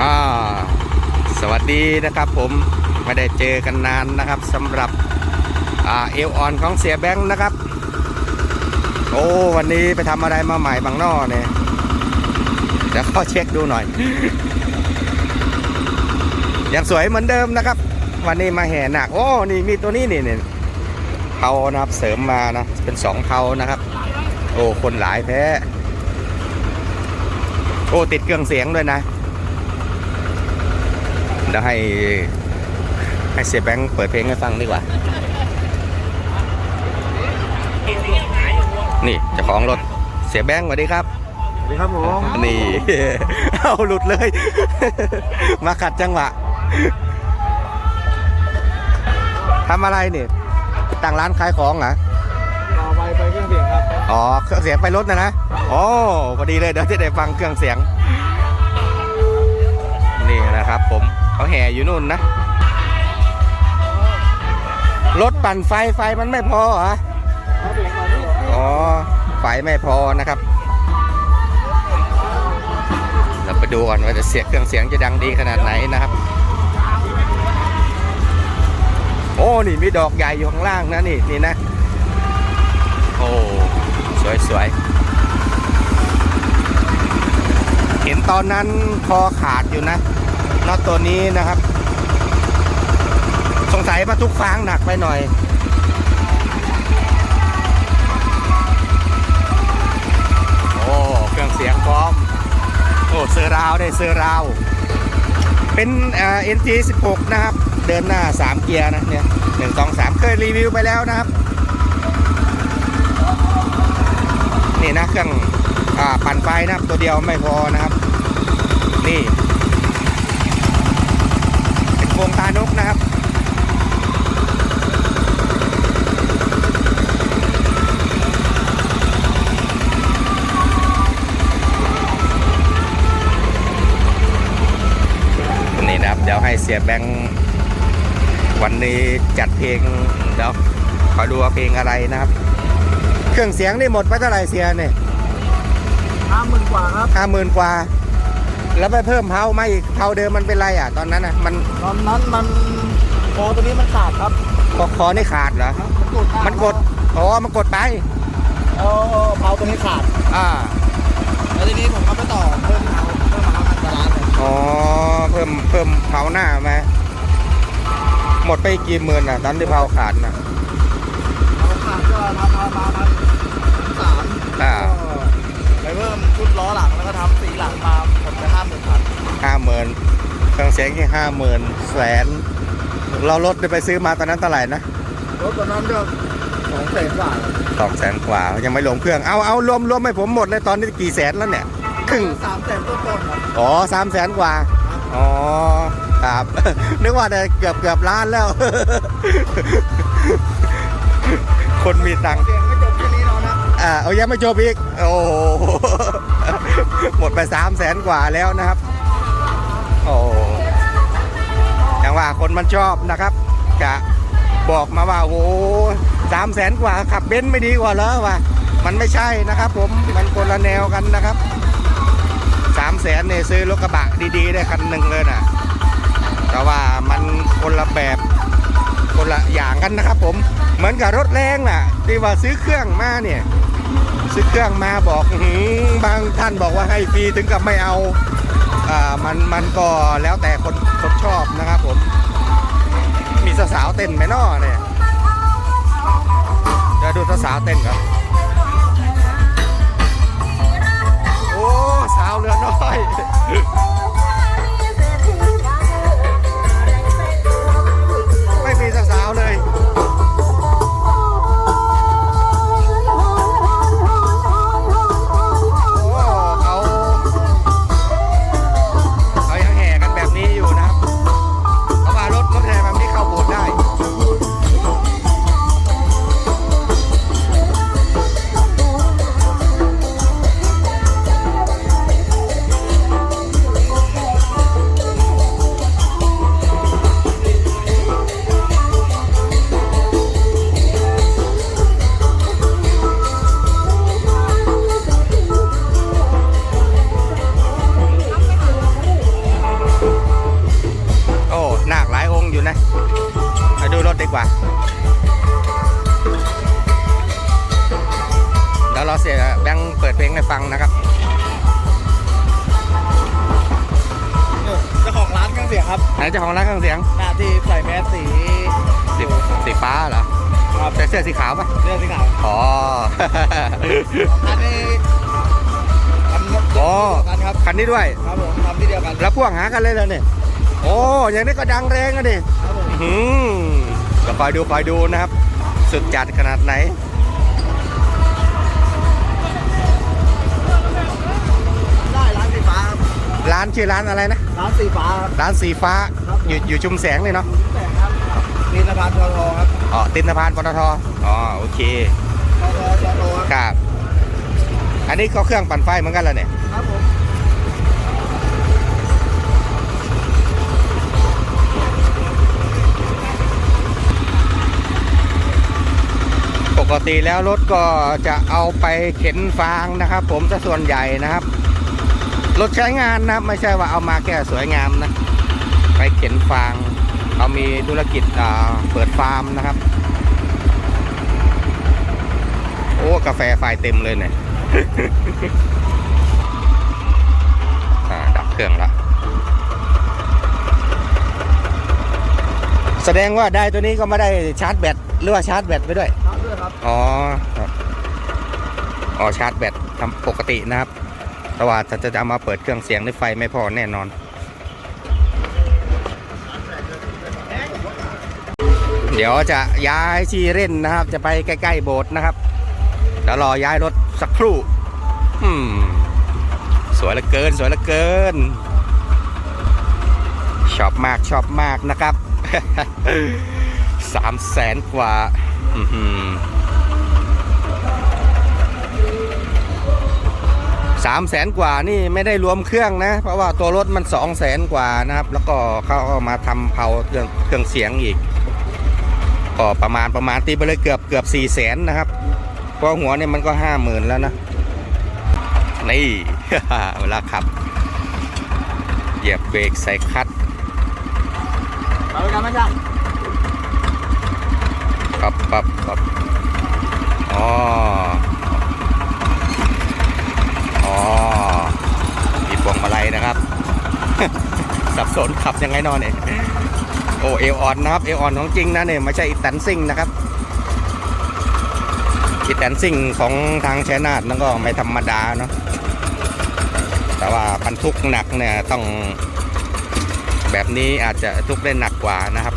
อ่าสวัสดีนะครับผมไม่ได้เจอกันนานนะครับสำหรับอ่าเอลออนของเสียแบงค์นะครับ โอ้วันนี้ไปทำอะไรมาใหม่บางนอเนี่ยเดี๋ยวเข้าเช็คดูหน่อย ยังสวยเหมือนเดิมนะครับ วันนี้มาแห่หนักโอ้นี่มีตัวนี้นี่นี่เผานะครับเสริมมานะเป็นสองเผานะครับ โอ้คนหลายแท้โอ้ติดเครื่องเสียงด้วยนะ เดี๋ยวให้ให้เสียแบงค์เปิดเพลงให้ฟังดีกว่า นี่เจ้าของรถเสียแบงค์สวัสดีครับสวัสดีครับผมนี่ เอาหลุดเลย มาขัดจังหวะทำอะไรนี่ตั้งร้านขายของเหรอต่อไปไปเครื่องเสียงครับ อ๋อ เครื่องเสียงไปรถนะนะอ๋อพอดีเลยเดี๋ยวจะได้ฟังเครื่องเสียง นี่นะครับผม เขาแห่อยู่นู่นนะ รถปั่นไฟไฟมันไม่พอเหรออ๋อไฟไม่พอนะครับ เราไปดูก่อนว่าจะเสียงเครื่องเสียงจะดังดีขนาดไหนนะครับ โอ้ นี่มีดอกใหญ่อยู่ข้างล่างนะนี่นี่นะ โอ้ สวยสวยเห็นตอนนั้นคอขาดอยู่นะ น็อตตัวนี้นะครับ สงสัยมาทุกฟางหนักไปหน่อยโอ้เครื่องเสียงพร้อมโอ้เซอร์ราวได้เซอร์ราวเป็นเอ่อ NG 16นะครับ เดินหน้า3เกียร์นะเนี่ย1 2 3เคยรีวิวไปแล้วนะครับ นี่นะเครื่องอปั่นไฟนะครับตัวเดียวไม่พอนะครับ นี่ เป็นโครงตานกนะครับนี่นะครับ เดี๋ยวให้เสียแบงค์วันนี้จัดเพลงเดี๋ยวขอดูว่าเพลงอะไรนะครับ เครื่องเสียงนี่หมดไปเท่าไหร่เสียเนี่ยห้าหมื่นกว่าครับห้าหมื่นกว่า แล้วไปเพิ่มเผามาอีกเผาเดิมมันเป็นไรอะ ตอนนั้นอะมันตอนนั้นมันโอตัวนี้มันขาดครับคอคอนี่ขาดเหรอมันกดอ๋อมันกดไปเออเผาตัวนี้ขาดอ่าแล้วทีนี้ผมก็ไปต่อเพิ่มเผาเพิ่มเผากันร้านเลยอ๋อเพิ่มเพิ่มเผาหน้ามาหมดไปกี่หมื่นอะตอนที่เผาขาดน่ะเผาขาดก็ทำมามาพันสามอ่าไป เพิ่มชุดล้อหลังแล้วก็ทำสีหลังมาหมดไปห้าหมื่นพันห้าหมื่นเครื่องเสียงที่ห้าหมื่นแสน เราลดไปซื้อมาตอนนั้นเท่าไหร่นะรถตัวนั้นก็สองแสนกว่าครับสองแสนกว่ายังไม่รวมเครื่อง เอาเอารวมรวมให้ผมหมดเลยตอนนี้กี่แสนแล้วเนี่ยครึ่งสามแสนต้นๆครับอ๋อสามแสนกว่า อ๋อ ครับ นึกว่าจะเกือบเกือบล้านแล้ว คนมีตังค์เสียงไม่จบแค่นี้เนาะนะ อ่าเอายังไม่จบอีก โอ้โหหมดไปสามแสนกว่าแล้วนะครับ โอ้อย่างว่าคนมันชอบนะครับจะบอกมาว่าโอ้สามแสนกว่าขับเบนซ์ไม่ดีกว่าเหรอวะมันไม่ใช่นะครับผมมันคนละแนวกันนะครับสามแสนเนี่ยซื้อรถกระบะดีๆ ได้คันหนึ่งเลยนะแต่ว่ามันคนละแบบคนละอย่างกันนะครับผมเหมือนกับรถแรงน่ะที่ว่าซื้อเครื่องมาเนี่ย ซื้อเครื่องมาบอกบางท่านบอกว่าให้ฟรีถึงกับไม่เอาอ่ามันมันก็แล้วแต่คนคนชอบนะครับผมมีสาวเต้นไหมน้อเนี่ยเดี๋ยวดูสาวเต้นก่อนโอ้สาวเรือน้อย กว่าเดี๋ยวเราเสียแบงค์เปิดเพลงให้ฟังนะครับเจ้าของร้านเครื่องเสียงครับไหนเจ้าของร้านเครื่องเสียงหน้าที่ใส่แมสสีสีสีฟ้าเหรอครับใส่เสื้อสีขาวปะเสื้อสีขาวอ๋ออันนี้ทำโอ้กันครับคันนี้ด้วย ครับผมทำที่เดียวกัน แล้วพ่วงหากันเลยเลยเนี่ย โอ้ อย่างนี้ก็ดังแรงอะดิครับผมอืม ก็คอยดูคอยดูนะครับ สุดจัดขนาดไหน ได้ร้านสีฟ้าครับร้านชื่อร้านอะไรนะ ร้านสีฟ้าครับ ร้านสีฟ้า ครับ อยู่อยู่ชุมแสงเลยเนาะ แต่งครับมีสะพานทอทอครับอ๋อ ตินสะพานปตทอ๋อ โอเค ทอทอทอทอครับ ครับ อันนี้ก็เครื่องปั่นไฟเหมือนกันแล้วเนี่ย ครับผม กติแล้วรถก็จะเอาไปเข็นฟางนะครับ ผมจะส่วนใหญ่นะครับ รถใช้งานนะครับ ไม่ใช่ว่าเอามาแค่สวยงามนะ ไปเข็นฟางเรามีธุรกิจเปิดฟาร์มนะครับ โอ้กาแฟไฟเต็มเลยเนี่ยอ่าดับเครื่องละแสดงว่าได้ตัวนี้ก็ไม่ได้ชาร์จแบตหรือว่าชาร์จแบตไปด้วย ด้วยครับ อ๋ออ๋อชาร์จแบตทำปกตินะครับแต่ว่าถ้าจะเอามาเปิดเครื่องเสียงในไฟไม่พอแน่นอน เดี๋ยวจะย้ายที่เล่นนะครับ จะไปใกล้ๆโบสถ์นะครับเดี๋ยวรอย้ายรถสักครู่ อืม สวยเหลือเกิน สวยเหลือเกิน ชอบมากชอบมากนะครับสามแสนกว่า สามแสนกว่านี่ไม่ได้รวมเครื่องนะ เพราะว่าตัวรถมันสองแสนกว่านะครับ แล้วก็เขาเอามาทำเผาเครื่องเครื่องเสียงอีก ก็ประมาณประมาณตีไปเลยเกือบเกือบสี่แสนนะครับเพราะหัวเนี่ยมันก็ห้าหมื่นแล้วนะนี่เวลาขับ เหยียบเบรกใส่คลัตช์ไปกันไหมช่า งปับปับปับอ๋ออ๋อมีพวงมาลัยนะครับ สับสนขับยังไงนอนเนี่ยโอ้เอวอ่อนนะครับเอวอ่อนของจริงนะเนี่ยไม่ใช่อิตันซิ่งนะครับอิตันซิ่งของทางชัยนาทนั่นก็ไม่ธรรมดาเนาะแต่ว่าบรรทุกหนักเนี่ยต้องแบบนี้อาจจะทุกได้หนักกว่านะครับ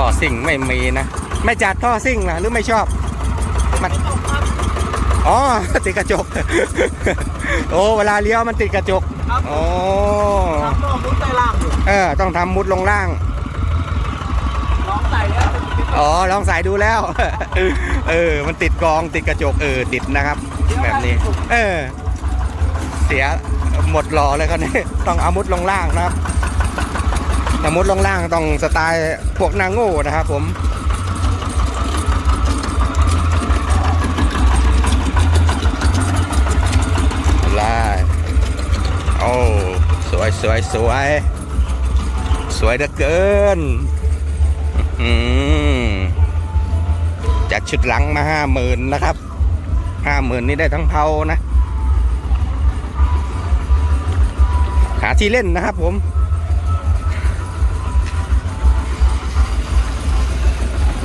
ท่อซิ่งไม่มีนะ ไม่จัดท่อซิ่งนะหรือไม่ชอบมันอ๋อติดกระจก โอ้เวลาเลี้ยวมันติดกระจกครับโอ้ทำตัวมุดใต้ล่างอยู่เออต้องทำมุดลงล่างลองใส่แล้วอ๋อลองใส่ดูแล้ว เออ มันติดกรองติดกระจกเออติดนะครับ แบบนี้ เออ เสียหมดหล่อเลยครับนี่ต้องเอามุดลงล่างนะครับ ถ้ามุดลงล่างต้องสไตล์พวกนางโง่นะครับผมไล่โอ้สวยสวยสวยสวยเหลือเกินอืมจัดชุดหลังมาห้าหมื่นนะครับห้าหมื่นนี่ได้ทั้งเผานะ หาที่เล่นนะครับผม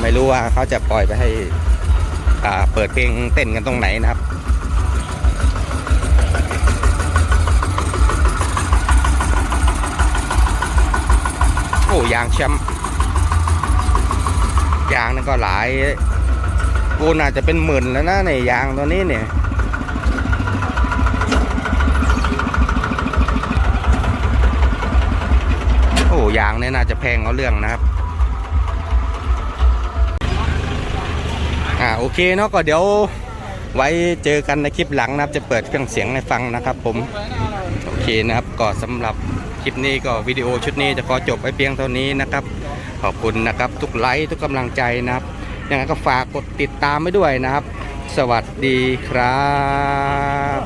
ไม่รู้ว่าเขาจะปล่อยไปให้เปิดเพลงเต้นกันตรงไหนนะครับโอ้ยางแชมป์ยางนั่นก็หลายกูน่าจะเป็นหมื่นแล้วนะในยยางตัวนี้เนี่ยโอ้ยางเนี่ยน่าจะแพงเอาเรื่องนะครับ อ่าโอเคเนาะก็เดี๋ยวไว้เจอกันในคลิปหลังนะครับ จะเปิดเครื่องเสียงให้ฟังนะครับผมโอเคนะครับก็สำหรับคลิปนี้ก็วิดีโอชุดนี้จะขอจบไว้เพียงเท่านี้นะครับ ขอบคุณนะครับทุกไลค์ทุกกำลังใจนะครับยังไงก็ฝากกดติดตามไว้ด้วยนะครับ สวัสดีครับ